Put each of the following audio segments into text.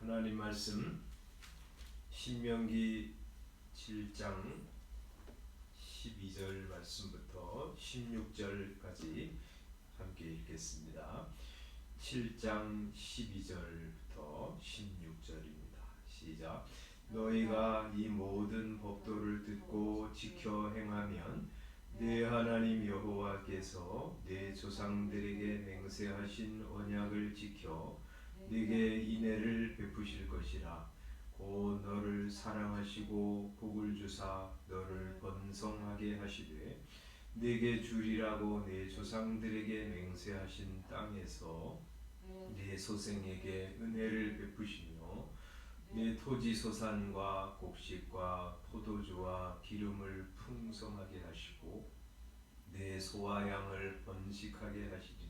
하나님 말씀 신명기 7장 12절 말씀부터 16절까지 함께 읽겠습니다. 7장 12절부터 16절입니다. 시작. 너희가 이 모든 법도를 듣고 지켜 행하면 내 하나님 여호와께서 내 조상들에게 맹세하신 언약을 지켜 네게 인애를 베푸실 것이라. 곧 너를 사랑하시고 복을 주사 너를 번성하게 하시되 네게 주리라고 내 조상들에게 맹세하신 땅에서 네 소생에게 은혜를 베푸시며 내 토지 소산과 곡식과 포도주와 기름을 풍성하게 하시고 내 소와 양을 번식하게 하시리니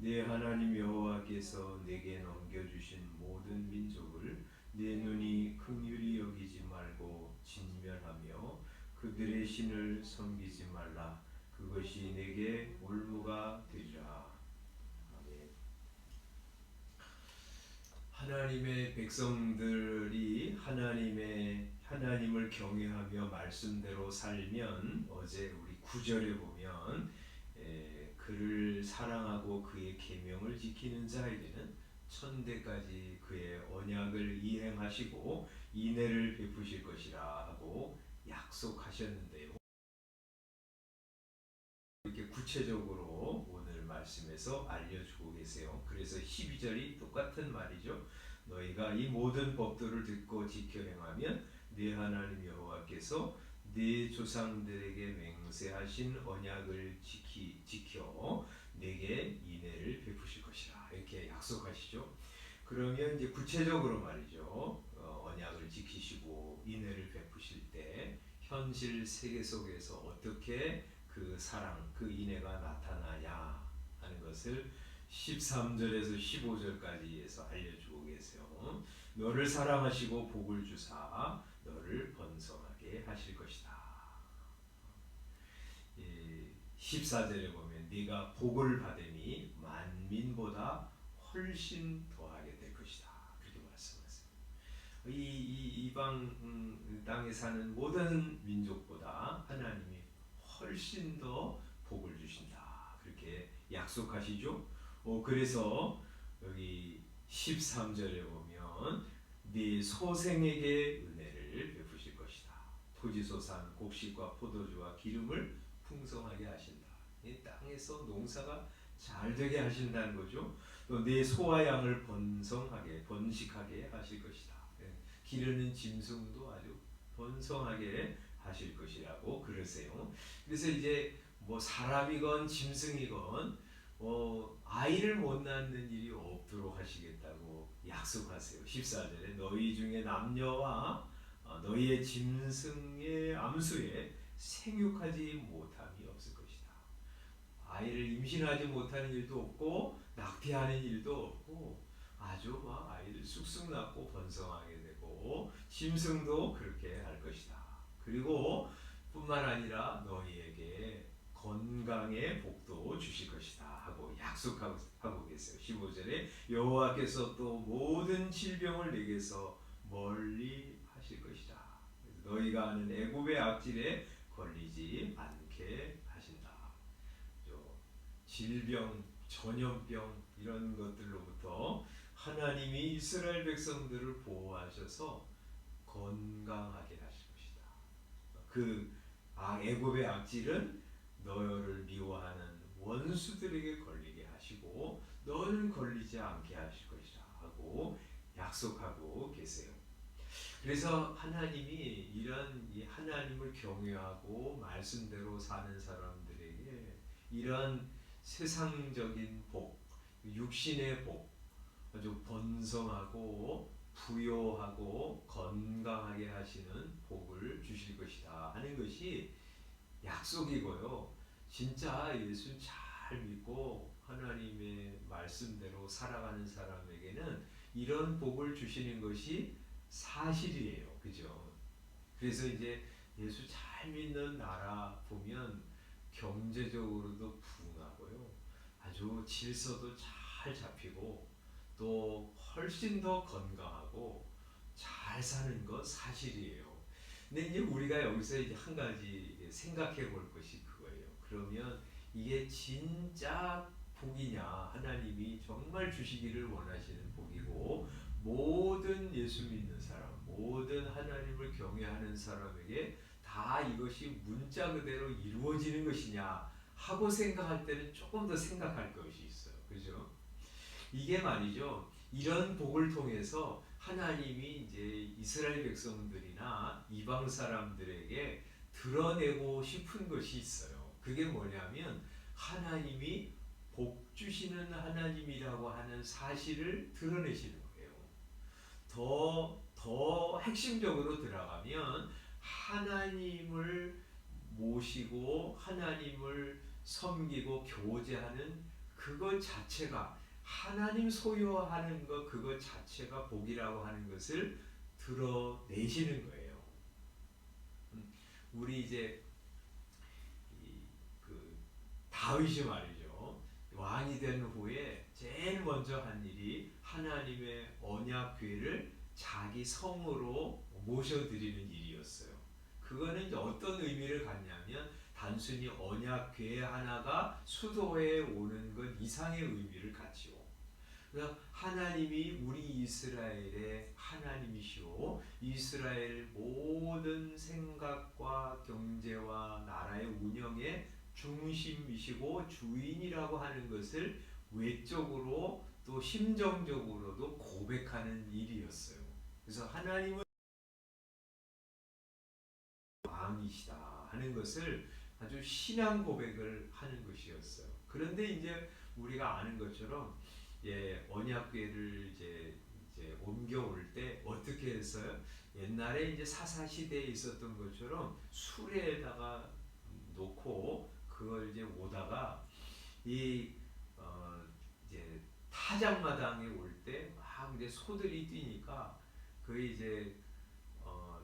네 하나님 여호와께서 내게 넘겨주신 모든 민족을 내 눈이 긍휼히 여기지 말고 진멸하며 그들의 신을 섬기지 말라 그것이 내게 올무가 되리라 아멘. 하나님의 백성들이 하나님의 하나님을 경외하며 말씀대로 살면 어제 우리 구절에 보면 에, 그를 사랑하고 그의 계명을 지키는 자에게는 천대까지 그의 언약을 이행하시고 인애를 베푸실 것이라 하고 약속하셨는데요. 이렇게 구체적으로 오늘 말씀에서 알려주고 계세요. 그래서 12절이 똑같은 말이죠. 너희가 이 모든 법도를 듣고 지켜 행하면 네 하나님 여호와께서 네 조상들에게 맹세하신 언약을 지키, 지켜 내게 인애를 베푸실 것이라 이렇게 약속하시죠. 그러면 이제 구체적으로 말이죠. 어, 언약을 지키시고 인애를 베푸실 때 현실 세계 속에서 어떻게 그 사랑, 그 인애가 나타나냐 하는 것을 13절에서 15절까지에서 알려주고 계세요. 너를 사랑하시고 복을 주사 너를 번성하 게 하실 것이다. 14절에 보면 네가 복을 받으니 만민보다 훨씬 더하게 될 것이다. 그렇게 말씀하세요. 이, 이 이방 음, 땅에 사는 모든 민족보다 하나님이 훨씬 더 복을 주신다. 그렇게 약속하시죠. 어, 그래서 여기 13절에 보면 네 소생에게 은혜를. 토지소산, 곡식과 포도주와 기름을 풍성하게 하신다. 이 땅에서 농사가 잘 되게 하신다는 거죠. 또내 소와 양을 번성하게 번식하게 하실 것이다. 예, 기르는 짐승도 아주 번성하게 하실 것이라고 그러세요. 그래서 이제 뭐 사람이건 짐승이건 어, 아이를 못 낳는 일이 없도록 하시겠다고 약속하세요. 14절에 너희 중에 남녀와 어, 너희의 짐승의 암수에 생육하지 못함이 없을 것이다. 아이를 임신하지 못하는 일도 없고 낙태하는 일도 없고 아주 막 아이를 쑥쑥 낳고 번성하게 되고 짐승도 그렇게 할 것이다. 그리고 뿐만 아니라 너희에게 건강의 복도 주실 것이다 하고 약속하고 계세요. 15절에 여호와께서 또 모든 질병을 내게서 멀리 하실 것이다. 너희가 아는 애굽의 악질에 걸리지 않게 하신다. 질병, 전염병 이런 것들로부터 하나님이 이스라엘 백성들을 보호하셔서 건강하게 하실 것이다. 그 아, 애굽의 악질은 너를 미워하는 원수들에게 걸리게 하시고 너는 걸리지 않게 하실 것이라 하고 약속하고 계세요. 그래서 하나님이 이런 하나님을 경외하고 말씀대로 사는 사람들에게 이런 세상적인 복, 육신의 복, 아주 번성하고 부요하고 건강하게 하시는 복을 주실 것이다 하는 것이 약속이고요. 진짜 예수 잘 믿고 하나님의 말씀대로 살아가는 사람에게는 이런 복을 주시는 것이 사실이에요. 그죠? 그래서 이제 예수 잘 믿는 나라 보면 경제적으로도 부흥하고요. 아주 질서도 잘 잡히고 또 훨씬 더 건강하고 잘 사는 것 사실이에요. 근데 이제 우리가 여기서 이제 한 가지 생각해 볼 것이 그거예요. 그러면 이게 진짜 복이냐? 하나님이 정말 주시기를 원하시는 복이고 모든 예수 믿는 사람, 모든 하나님을 경외하는 사람에게 다 이것이 문자 그대로 이루어지는 것이냐 하고 생각할 때는 조금 더 생각할 것이 있어요. 그죠? 이게 말이죠. 이런 복을 통해서 하나님이 이제 이스라엘 백성들이나 이방 사람들에게 드러내고 싶은 것이 있어요. 그게 뭐냐면 하나님이 복 주시는 하나님이라고 하는 사실을 드러내시는 거예요. 더, 더 핵심적으로 들어가면 하나님을 모시고 하나님을 섬기고 교제하는 그것 자체가 하나님 소유하는 것 그것 자체가 복이라고 하는 것을 드러내시는 거예요. 음, 우리 이제 그 다윗이 말이죠 왕이 된 후에 제일 먼저 한 일이 하나님의 언약 궤를 자기 성으로 모셔드리는 일이었어요. 그거는 이제 어떤 의미를 갖냐면 단순히 언약 궤 하나가 수도에 오는 것 이상의 의미를 갖지요. 그래서 하나님이 우리 이스라엘의 하나님이시오 이스라엘 모든 생각과 경제와 나라의 운영의 중심이시고 주인이라고 하는 것을 외적으로 또 심정적으로도 고백하는 일이었어요. 그래서 하나님은 왕이시다 하는 것을 아주 신앙 고백을 하는 것이었어요. 그런데 이제 우리가 아는 것처럼 예, 언약궤를 이제 이제 옮겨올 때 어떻게 했어요? 옛날에 이제 사사 시대에 있었던 것처럼 수레에다가 놓고 그걸 이제 오다가 이 어, 타작마당에 올 때 막 이제 소들이 뛰니까 그 이제 어,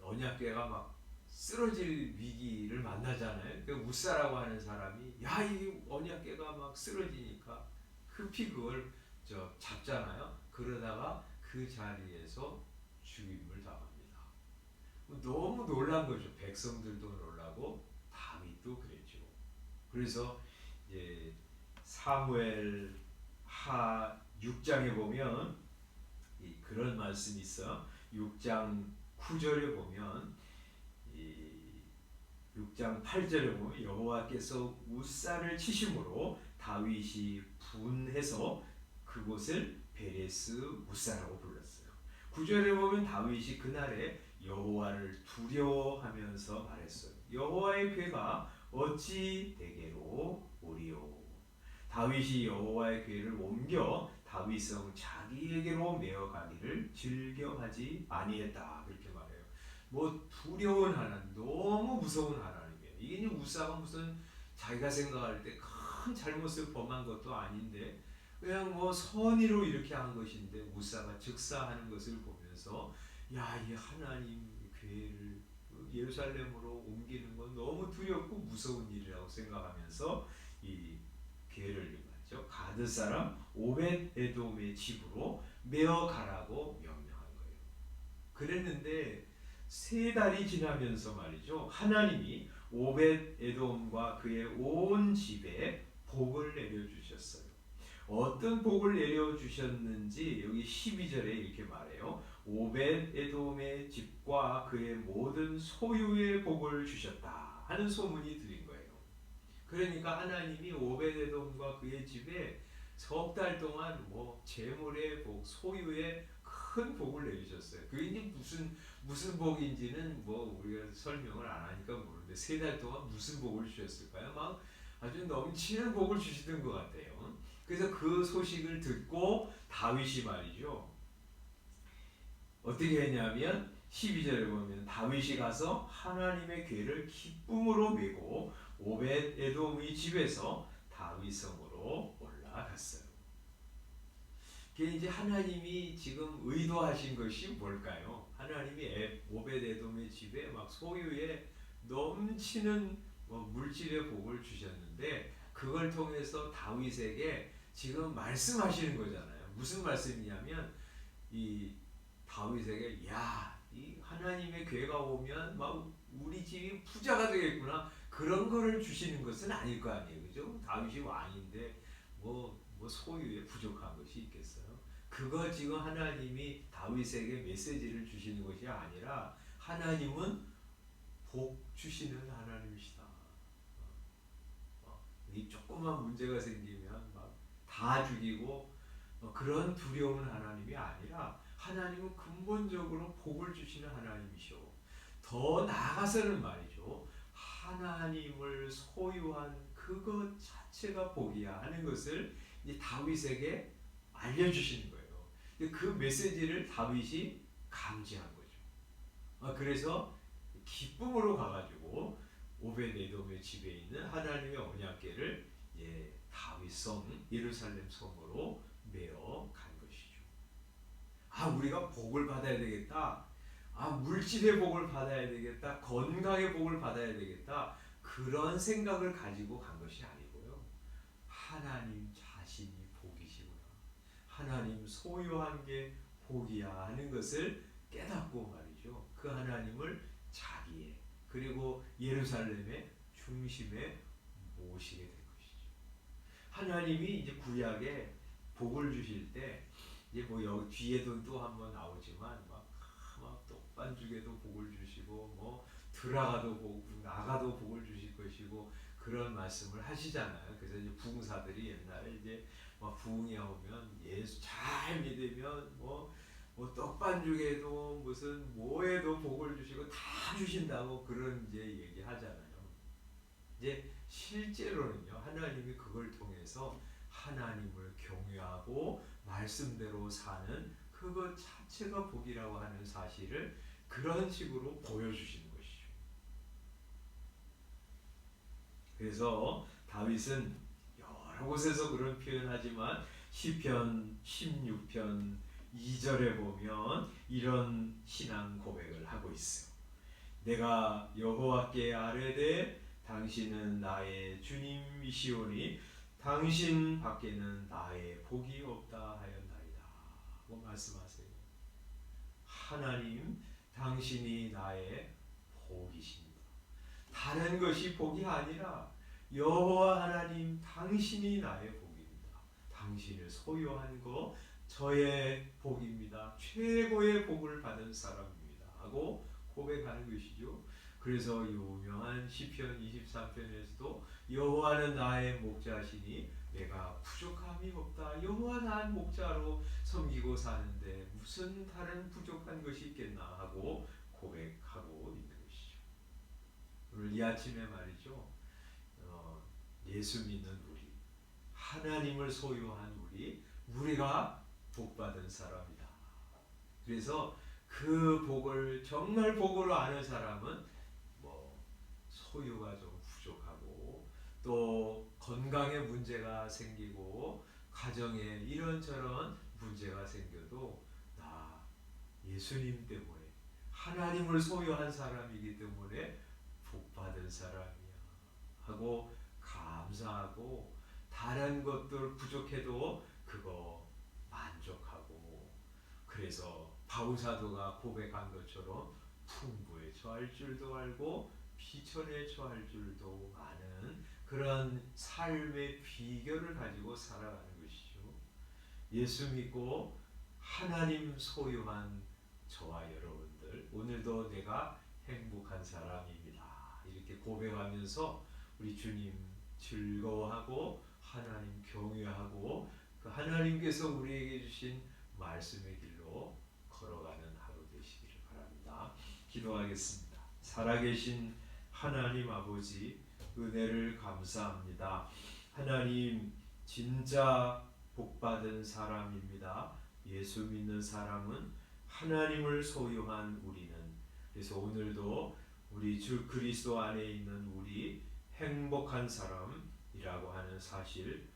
언약궤가 막 쓰러질 위기를 만나잖아요. 그 우사라고 하는 사람이 야 이 언약궤가 막 쓰러지니까 급히 그걸 저 잡잖아요. 그러다가 그 자리에서 죽임을 당합니다. 너무 놀란 거죠. 백성들도 놀라고 다윗도 그랬죠. 그래서 이제 사무엘 하 6장에 보면 그런 말씀이 있어. 6장 9절에 보면 6장 8절에 보면 여호와께서 우사를 치심으로 다윗이 분해서 그곳을 베레스 우사라고 불렀어요. 9절에 보면 다윗이 그날에 여호와를 두려워하면서 말했어요. 여호와의 괴가 어찌 내게로 오리요. 다윗이 여호와의 괴를 옮겨 다윗성 자기에게로 메어가기를 즐겨하지 아니했다. 그렇게 말해요. 뭐 두려운 하나님, 너무 무서운 하나님이에요. 이게 우사가 무슨 자기가 생각할 때 큰 잘못을 범한 것도 아닌데 그냥 뭐 선의로 이렇게 한 것인데 우사가 즉사하는 것을 보면서 야, 이 하나님 괴를 예루살렘으로 옮기는 건 너무 두렵고 무서운 일이라고 생각하면서 이 괴를 맞죠. 가드 사람 오벳 에돔의 집으로 메어 가라고 명령한 거예요. 그랬는데 세 달이 지나면서 말이죠. 하나님이 오벳 에돔과 그의 온 집에 복을 내려 주셨어요. 어떤 복을 내려 주셨는지 여기 12절에 이렇게 말해요. 오벳 에돔의 집과 그의 모든 소유의 복을 주셨다 하는 소문이 거예요. 그러니까 하나님이 오벳 에돔과 그의 집에 석 달 동안 뭐 재물의 복, 소유의 큰 복을 내주셨어요. 그게 무슨 무슨 복인지는 뭐 우리가 설명을 안 하니까 모르는데 세 달 동안 무슨 복을 주셨을까요? 막 아주 넘치는 복을 주시던 것 같아요. 그래서 그 소식을 듣고 다윗이 말이죠. 어떻게 했냐면 12절에 보면 다윗이 가서 하나님의 궤를 기쁨으로 메고 오벳 에돔의 집에서 다윗 성으로 올라갔어요. 그게 이제 하나님이 지금 의도하신 것이 뭘까요? 하나님이 에- 오벳 에돔의 집에 막 소유에 넘치는 뭐 물질의 복을 주셨는데 그걸 통해서 다윗에게 지금 말씀하시는 거잖아요. 무슨 말씀이냐면 이 다윗에게 야, 이 하나님의 괴가 오면 막 우리 집이 부자가 되겠구나. 그런 거를 주시는 것은 아닐 거 아니에요. 그죠? 다윗이 왕인데 뭐, 뭐 소유에 부족한 것이 있겠어요. 그거 지금 하나님이 다윗에게 메시지를 주시는 것이 아니라 하나님은 복 주시는 하나님이시다. 어, 이 조그만 문제가 생기면 막 다 죽이고 어, 그런 두려운 하나님이 아니라 하나님은 근본적으로 복을 주시는 하나님이셔. 더 나아가서는 말이죠. 하나님을 소유한 그것 자체가 복이야 하는 것을 이제 다윗에게 알려주시는 거예요. 그 메시지를 다윗이 감지한 거죠. 아, 그래서 기쁨으로 가가지고 오베데돔의 집에 있는 하나님의 언약궤를 예, 다윗성 예루살렘 성으로 메어 간 것이죠. 아 우리가 복을 받아야 되겠다. 아 물질의 복을 받아야 되겠다. 건강의 복을 받아야 되겠다. 그런 생각을 가지고 간 것이 아니고요. 하나님 자신이 복이시구나. 하나님 소유한 게 복이야 하는 것을 깨닫고 말이죠. 그 하나님을 자기의 그리고 예루살렘의 중심에 모시게 된 것이죠. 하나님이 이제 구약에 복을 주실 때 이제 뭐 여기 뒤에도 또 한번 나오지만 떡반죽에도 복을 주시고 뭐 들어가도 복, 나가도 복을 주실 것이고 그런 말씀을 하시잖아요. 그래서 이제 부흥사들이 옛날에 이제 막 부흥이 오면 예수 잘 믿으면 뭐, 뭐 떡반죽에도 무슨 뭐에도 복을 주시고 다 주신다고 그런 이제 얘기하잖아요. 이제 실제로는요 하나님이 그걸 통해서 하나님을 경외하고 말씀대로 사는 그것 자체가 복이라고 하는 사실을 그런 식으로 보여주시는 것이죠. 그래서 다윗은 여러 곳에서 그런 표현하지만 시편 16편 2절에 보면 이런 신앙 고백을 하고 있어요. 내가 여호와께 아뢰되 당신은 나의 주님이시오니 당신 밖에는 나의 복이 없다 하였나이 다. 하고 말씀하세요. 하나님, 당신이 나의 복이십니다. 다른 것이 복이 아니라 여호와 하나님, 당신이 나의 복입니다. 당신을 소유한 거 저의 복입니다. 최고의 복을 받은 사람입니다. 하고 고백하는 것이죠. 그래서 유명한 시편 23편에서도 여호와는 나의 목자시니 내가 부족함이 없다. 여호와 나의 목자로 섬기고 사는데 무슨 다른 부족한 것이 있겠나 하고 고백하고 있는 것이죠. 오늘 이 아침에 말이죠. 어, 예수 믿는 우리, 하나님을 소유한 우리, 우리가 복받은 사람이다. 그래서 그 복을 정말 복으로 아는 사람은 뭐 소유가 좀 부족하고 또 건강에 문제가 생기고 가정에 이런저런 문제가 생겨도 나 예수님 때문에 하나님을 소유한 사람이기 때문에 복받은 사람이야 하고 감사하고 다른 것들 부족해도 그거 만족하고. 그래서 바울사도가 고백한 것처럼 풍부에 처할 줄도 알고 비천에 처할 줄도 아는 그런 삶의 비결을 가지고 살아가는 것이죠. 예수 믿고 하나님 소유한 저와 여러분들 오늘도 내가 행복한 사람입니다. 이렇게 고백하면서 우리 주님 즐거워하고 하나님 경외하고 그 하나님께서 우리에게 주신 말씀의 길로 걸어가는 하루 되시기를 바랍니다. 기도하겠습니다. 살아계신 하나님 아버지 은혜를 감사합니다. 하나님 진짜 복받은 사람입니다. 예수 믿는 사람은 하나님을 소유한 우리는 그래서 오늘도 우리 주 그리스도 안에 있는 우리 행복한 사람이라고 하는 사실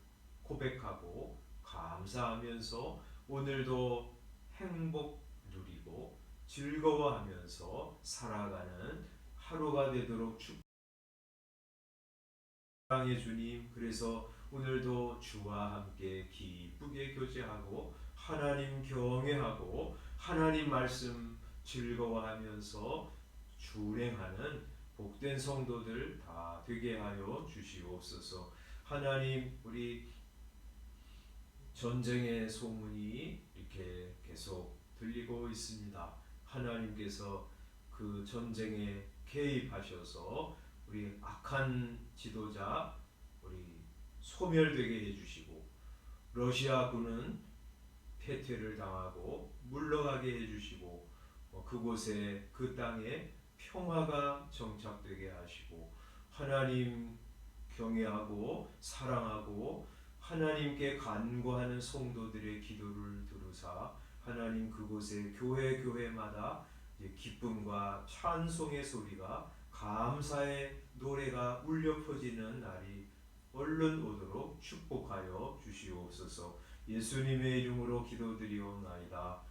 고백하고 감사하면서 오늘도 행복 누리고 즐거워하면서 살아가는 하루가 되도록 축 복의 주님 그래서 오늘도 주와 함께 기쁘게 교제하고 하나님 경외하고 하나님 말씀 즐거워하면서 주행하는 복된 성도들 다 되게 하여 주시옵소서. 하나님 우리 전쟁의 소문이 이렇게 계속 들리고 있습니다. 하나님께서 그 전쟁에 개입하셔서 우리 악한 지도자 우리 소멸되게 해주시고 러시아군은 패퇴를 당하고 물러가게 해주시고 어, 그곳에 그 땅에 평화가 정착되게 하시고 하나님 경외하고 사랑하고 하나님께 간구하는 성도들의 기도를 들으사 하나님 그곳에 교회 교회마다 기쁨과 찬송의 소리가 감사의 노래가 울려 퍼지는 날이 얼른 오도록 축복하여 주시옵소서. 예수님의 이름으로 기도드리옵나이다.